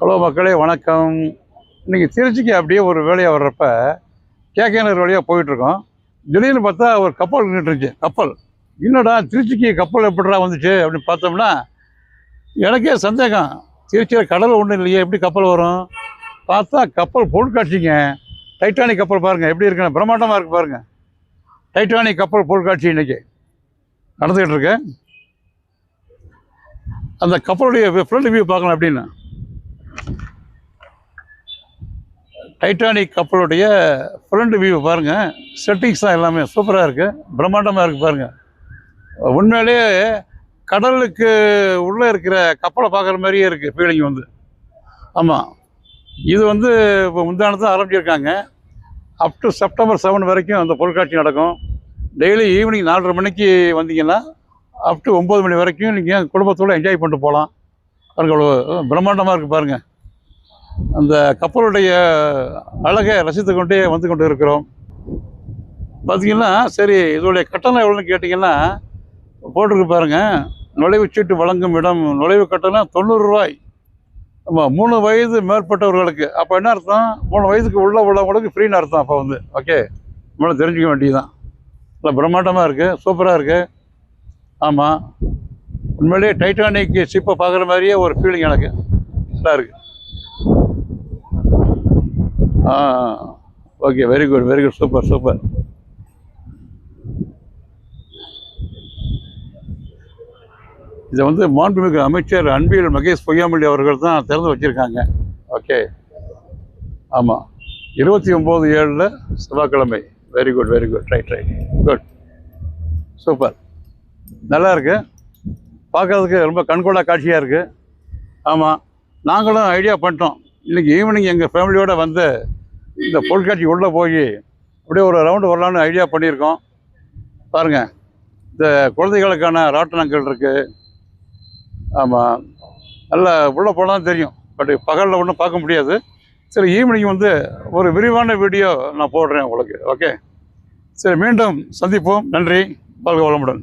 Hello மக்களே வணக்கம். இன்றைக்கி திருச்சிக்கு அப்படியே ஒரு வேலையாக வர்றப்ப கேகேனர் வழியாக போயிட்டுருக்கோம். திடீர்னு பார்த்தா ஒரு கப்பல் நின்றுச்சு. கப்பல். என்னடா திருச்சிக்கு கப்பல் எப்படிடா வந்துச்சு அப்படின்னு பார்த்தோம்னா எனக்கே சந்தேகம். திருச்சியில் கடல் ஒன்றும் இல்லையே எப்படி கப்பல் வரும்? பார்த்தா கப்பல் பொருட்காட்சிங்க. டைட்டானிக் கப்பல் பாருங்கள் எப்படி இருக்குன்னு. பிரம்மாண்டமாக இருக்குது பாருங்கள் டைட்டானிக் கப்பல் பொருட்காட்சி இன்னைக்கு நடந்துக்கிட்டு இருக்கு. அந்த கப்பலுடைய ஃப்ரண்ட் வியூ பார்க்கலாம் அப்படின்னு. டைட்டானிக் கப்பலுடைய ஃப்ரண்ட் வியூ பாருங்கள் செட்டிங்ஸ் தான் எல்லாமே சூப்பராக இருக்குது பிரம்மாண்டமாக இருக்குது பாருங்கள் உண்மையிலேயே கடலுக்கு உள்ளே இருக்கிற கப்பலை பார்க்குற மாதிரியே இருக்குது ஃபீலிங் வந்து. ஆமாம் இது வந்து இப்போ முந்தானத்தான் ஆரம்பிச்சிருக்காங்க. அப் டு செப்டம்பர் செவன் வரைக்கும் அந்த பொருட்காட்சி நடக்கும். டெய்லி ஈவினிங் நாலரை மணிக்கு வந்தீங்கன்னா அப் டு ஒம்பது மணி வரைக்கும் நீங்கள் குடும்பத்தோடு என்ஜாய் பண்ணிட்டு போகலாம் பாருங்க அவ்வளோ பிரம்மாண்டமாக இருக்குது பாருங்கள் அந்த கப்பலுடைய அழகை ரசித்து கொண்டே வந்து கொண்டு இருக்கிறோம் பார்த்தீங்கன்னா சரி இதோடைய கட்டணம் எவ்வளோன்னு கேட்டிங்கன்னா போட்டிருக்கு பாருங்கள் நுழைவுச் சீட்டு வழங்கும் இடம் நுழைவு கட்டணம் தொண்ணூறு ரூபாய். ஆமாம் மூணு வயது மேற்பட்டவர்களுக்கு. அப்போ என்ன அர்த்தம்? மூணு வயதுக்கு உள்ள உள்ளவங்களுக்கு ஃப்ரீன்னு அர்த்தம் அப்போ வந்து. ஓகே நம்மளும் தெரிஞ்சுக்க வேண்டியதுதான். நல்லா பிரம்மாண்டமாக இருக்குது சூப்பராக இருக்குது ஆமாம் உண்மையிலேயே டைட்டானிக் ஷிப்பை பார்க்குற மாதிரியே ஒரு ஃபீலிங் எனக்கு. நல்லா இருக்குது ஆ okay very good very good super super இதை வந்து மாண்புமிகு அமைச்சர் அன்பியல் மகேஷ் பொய்யாமொழி அவர்கள் தான் திறந்து வச்சுருக்காங்க. ஓகே ஆமாம் இருபத்தி ஒம்பது ஏழில் செவ்வாய்க்கிழமை. Very good very good right right good super நல்லா இருக்கு. பார்க்கறதுக்கு ரொம்ப கண்கொள்ளா காட்சியாக இருக்குது ஆமாம் நாங்களும் ஐடியா பண்ணிட்டோம். இன்றைக்கி ஈவினிங் எங்கள் ஃபேமிலியோடு வந்து இந்த பொருட்காட்சி உள்ளே போய் அப்படியே ஒரு ரவுண்டு வரலான்னு ஐடியா பண்ணியிருக்கோம். பாருங்கள் இந்த குழந்தைகளுக்கான ராட்டினங்கள் இருக்குது ஆமாம் நல்லா உள்ளே போனால் தெரியும். பட் பகலில் ஒன்றும் பார்க்க முடியாது. சரி ஈவினிங் வந்து ஒரு விரிவான வீடியோ நான் போடுறேன் உங்களுக்கு. ஓகே சரி மீண்டும் சந்திப்போம். நன்றி. வாழ்க வளமுடன்.